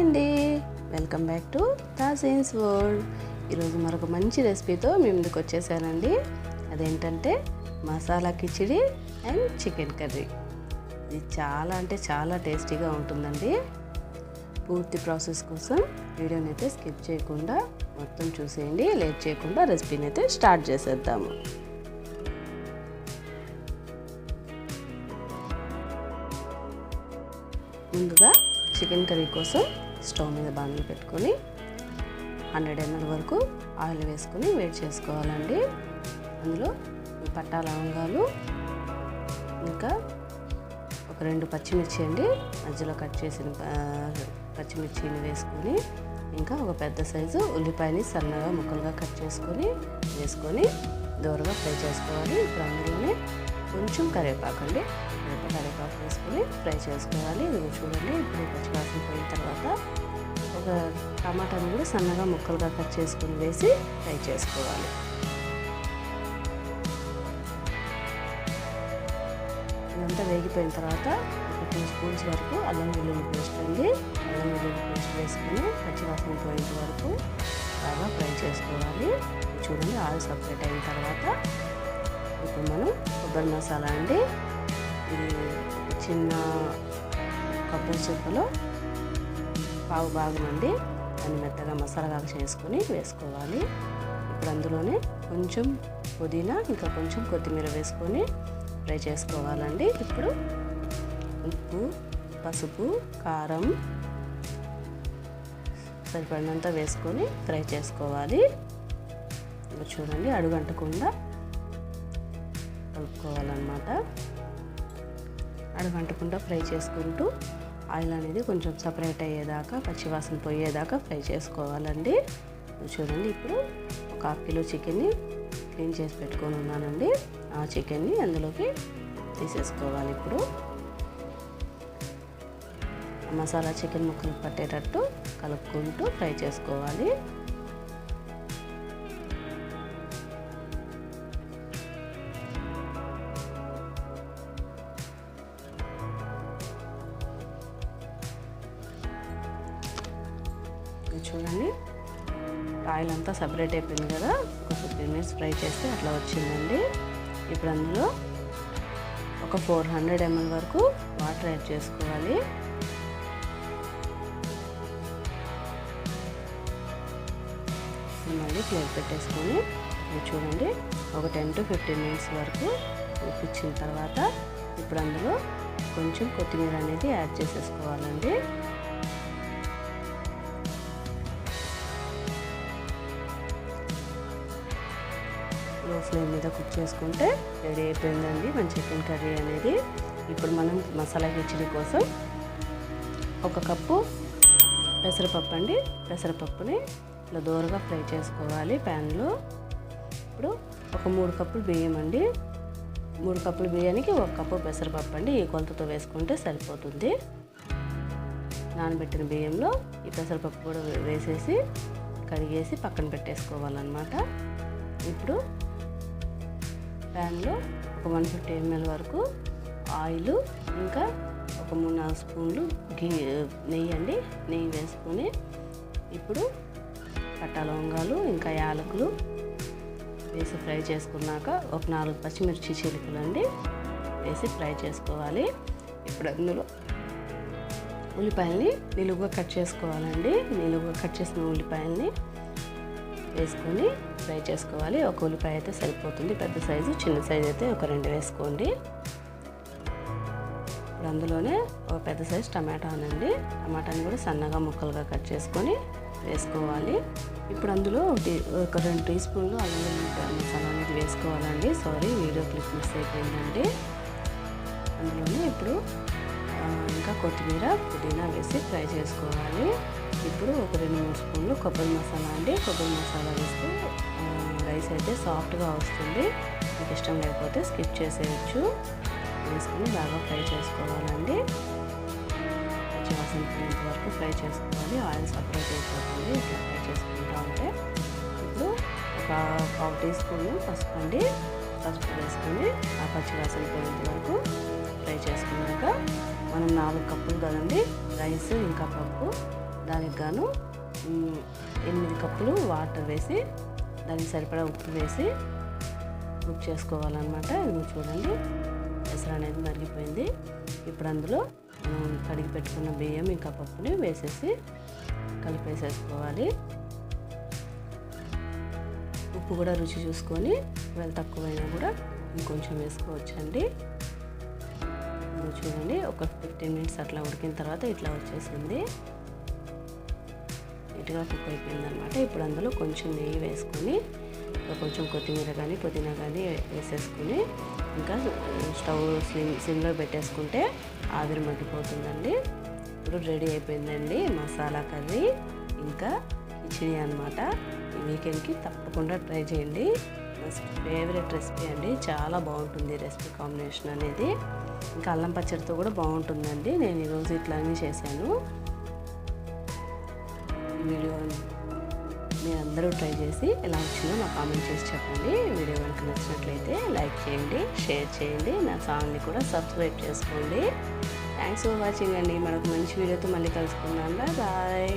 అండి. Welcome back to Tazeen's world ఈరోజు మరొక మంచి రెసిపీతో మీ ముందుకు వచ్చేసానండి. అదేంటంటే masala khichdi and chicken curry. ఇది చాలా అంటే చాలా టేస్టీగా ఉంటుందండి. పూర్తి ప్రాసెస్ కోసం వీడియోని అయితే స్కిప్ చేయకుండా మొత్తం చూసేయండి. లేట్ చేయకుండా రెసిపీని అయితే స్టార్ట్ చేసేద్దాము. ముందుగా చికెన్ కర్రీ కోసం స్టవ్ మీద బాణలు పెట్టుకొని హండ్రెడ్ ఎంఎల్ వరకు ఆయిల్ వేసుకొని వేడి చేసుకోవాలండి. అందులో పట్టా లవంగాలు ఇంకా ఒక రెండు పచ్చిమిర్చి అండి. మధ్యలో కట్ చేసిన పచ్చిమిర్చిని వేసుకొని ఇంకా ఒక పెద్ద సైజు ఉల్లిపాయని సన్నగా ముక్కలుగా కట్ చేసుకొని వేసుకొని దూరంగా ఫ్రై చేసుకోవాలి. ఇప్పుడు అందులోనే కొంచెం కరివేపాకు అండి వేసుకొని ఫ్రై చేసుకోవాలి. ఇది చూడండి. ఇప్పుడు పచ్చివాసన పోయిన తర్వాత ఒక టమాటాని కూడా సన్నగా ముక్కలుగా కట్ చేసుకొని వేసి ఫ్రై చేసుకోవాలి. ఇదంతా వేగిపోయిన తర్వాత ఒక టూ స్పూన్స్ వరకు అల్లం వెల్లుల్లి పేస్ట్ అండి. అల్లం వెల్లుల్లి పేస్ట్ వేసుకొని పచ్చివాసన పోయేంత వరకు బాగా ఫ్రై చేసుకోవాలి. చూడండి ఆయిల్ సపరేట్ అయిన తర్వాత ఇప్పుడు మనం కొబ్బరి మసాలా అండి. ఇది చిన్న కొబ్బరి చెప్పలో పావు భాగం అండి. దాన్ని మెత్తగా మసాలాగా చేసుకొని వేసుకోవాలి. ఇప్పుడు అందులోనే కొంచెం పుదీనా ఇంకా కొంచెం కొత్తిమీర వేసుకొని ఫ్రై చేసుకోవాలండి. ఇప్పుడు ఉప్పు పసుపు కారం సరిపడినంత వేసుకొని ఫ్రై చేసుకోవాలి. చూడండి అడుగంటకుండా కలుపుకోవాలన్నమాట. అడుగంటకుండా ఫ్రై చేసుకుంటూ ఆయిల్ అనేది కొంచెం సపరేట్ అయ్యేదాకా పచ్చివాసన పోయేదాకా ఫ్రై చేసుకోవాలండి. చూడండి ఇప్పుడు ఒక హాఫ్ కిలో చికెన్ని క్లీన్ చేసి పెట్టుకొని ఉన్నానండి. ఆ చికెన్ని అందులోకి తీసేసుకోవాలి ఇప్పుడు. మసాలా చికెన్ ముక్కలు పట్టేటట్టు కలుపుకుంటూ ఫ్రై చేసుకోవాలి. ఇది చూడండి ఆయిల్ అంతా సపరేట్ అయిపోయింది కదా. ఒక ఫిఫ్టీన్ మినిట్స్ ఫ్రై చేస్తే అట్లా వచ్చిందండి. ఇప్పుడు అందులో ఒక ఫోర్ హండ్రెడ్ ఎంఎల్ వరకు వాటర్ యాడ్ చేసుకోవాలి. మళ్ళీ ప్లేట్ పెట్టేసుకొని ఇది చూడండి. ఒక టెన్ టు ఫిఫ్టీన్ మినిట్స్ వరకు ఉప్పించిన తర్వాత ఇప్పుడు అందులో కొంచెం కొత్తిమీర అనేది యాడ్ చేసేసుకోవాలండి. లో ఫ్లేమ్ మీద కుక్ చేసుకుంటే రెడీ అయిపోయిందండి. మన చికెన్ కర్రీ అనేది. ఇప్పుడు మనం మసాలా కిచిడి కోసం ఒక కప్పు పెసరపప్పు అండి. పెసరపప్పుని ఇలా దూరగా ఫ్రై చేసుకోవాలి ప్యాన్లో. ఇప్పుడు ఒక మూడు కప్పులు బియ్యం అండి. మూడు కప్పుల బియ్యానికి ఒక కప్పు పెసరపప్పు అండి. ఈ కొలతతో వేసుకుంటే సరిపోతుంది. నానబెట్టిన బియ్యంలో ఈ పెసరపప్పు కూడా వేసేసి కడిగేసి పక్కన పెట్టేసుకోవాలన్నమాట. ఇప్పుడు ప్యాన్లో ఒక వన్ ఫిఫ్టీ ఎంఎల్ వరకు ఆయిల్ ఇంకా ఒక మూడు నాలుగు స్పూన్లు ఘీ నెయ్యి అండి. నెయ్యి వేసుకొని ఇప్పుడు పట్టా లవంగాలు ఇంకా యాలకులు వేసి ఫ్రై చేసుకున్నాక ఒక నాలుగు పచ్చిమిర్చి చిలుకలు అండి వేసి ఫ్రై చేసుకోవాలి. ఇప్పుడు అందులో ఉల్లిపాయల్ని నిలువుగా కట్ చేసుకోవాలండి. నిలువుగా కట్ చేసిన ఉల్లిపాయల్ని వేసుకొని ఫ్రై చేసుకోవాలి. ఒక ఉల్లిపాయ అయితే సరిపోతుంది. పెద్ద సైజు చిన్న సైజు అయితే ఒక రెండు వేసుకోండి. ఇప్పుడు అందులోనే ఒక పెద్ద సైజు టమాటానండి టమాటాని కూడా సన్నగా ముక్కలుగా కట్ చేసుకొని వేసుకోవాలి. ఇప్పుడు అందులో ఒక రెండు టీ స్పూన్లు అల్లం మసాలా అనేది వేసుకోవాలండి. సారీ వీడియో క్లిప్ మిస్ అయిపోయిందండి. అందులోనే ఇప్పుడు ఇంకా కొత్తిమీర పుదీనా వేసి ఫ్రై చేసుకోవాలి. ఇప్పుడు ఒక రెండు మూడు స్పూన్లు కొబ్బరి మసాలా అండి. కొబ్బరి మసాలా వేస్తే రైస్ అయితే సాఫ్ట్గా వస్తుంది. మీకు ఇష్టం లేకపోతే స్కిప్ చేసేయచ్చు. వేసుకొని బాగా ఫ్రై చేసుకోవాలండి. పచ్చివాసన పోయేంత వరకు ఫ్రై చేసుకోవాలి. ఆయిల్ సపరేట్ అయిపోతుంది. ఇట్లా ఫ్రై చేసుకుంటా ఉంటే ఇప్పుడు ఒక పావు టీ స్పూన్ పసుపు అండి. పసుపు వేసుకొని ఆ పచ్చివాసన పోయేంత వరకు ఫ్రై చేసుకున్నాక మనం నాలుగు కప్పులు కదండి రైస్ ఇంకా పప్పు. దానికి గాను ఎనిమిది కప్పులు వాటర్ వేసి దానికి సరిపడా ఉప్పు వేసి కుక్ చేసుకోవాలన్నమాట. ఇది చూడండి పెసర అనేది మరిగిపోయింది. ఇప్పుడు అందులో మనం కడిగి పెట్టుకున్న బియ్యం ఇంకా పప్పుని వేసేసి కలిపేసేసుకోవాలి. ఉప్పు కూడా రుచి చూసుకొని ఒకవేళ తక్కువైనా కూడా ఇంకొంచెం వేసుకోవచ్చండి. ఇప్పుడు చూడండి ఒక ఫిఫ్టీన్ మినిట్స్ అట్లా ఉడికిన తర్వాత ఇట్లా వచ్చేసింది. నీట్గా కుక్ అయిపోయింది అనమాట ఇప్పుడు అందులో కొంచెం నెయ్యి వేసుకొని కొంచెం కొత్తిమీర కానీ పుదీనా కానీ వేసేసుకుని ఇంకా స్టవ్ స్లిమ్ సిమ్లో పెట్టేసుకుంటే ఆవిరి మగ్గిపోతుందండి. ఇప్పుడు రెడీ అయిపోయిందండి మసాలా కర్రీ. ఇంకా కిచిడి అనమాట ఈ వీకెండ్కి తప్పకుండా ట్రై చేయండి. ఫేవరెట్ రెసిపీ అండి. చాలా బాగుంటుంది రెసిపీ కాంబినేషన్ అనేది. ఇంకా అల్లం పచ్చడితో కూడా బాగుంటుందండి. నేను ఈరోజు ఇట్లానే చేశాను. ఈ వీడియో మీరందరూ ట్రై చేసి ఎలా వచ్చిందో నాకు కామెంట్ చేసి చెప్పండి. వీడియో కనుక నచ్చినట్లయితే లైక్ చేయండి షేర్ చేయండి నా ఛానల్ని కూడా సబ్స్క్రైబ్ చేసుకోండి. థ్యాంక్స్ ఫర్ వాచింగ్ అండి. మనకు మంచి వీడియోతో మళ్ళీ కలుసుకుందాం. బాయ్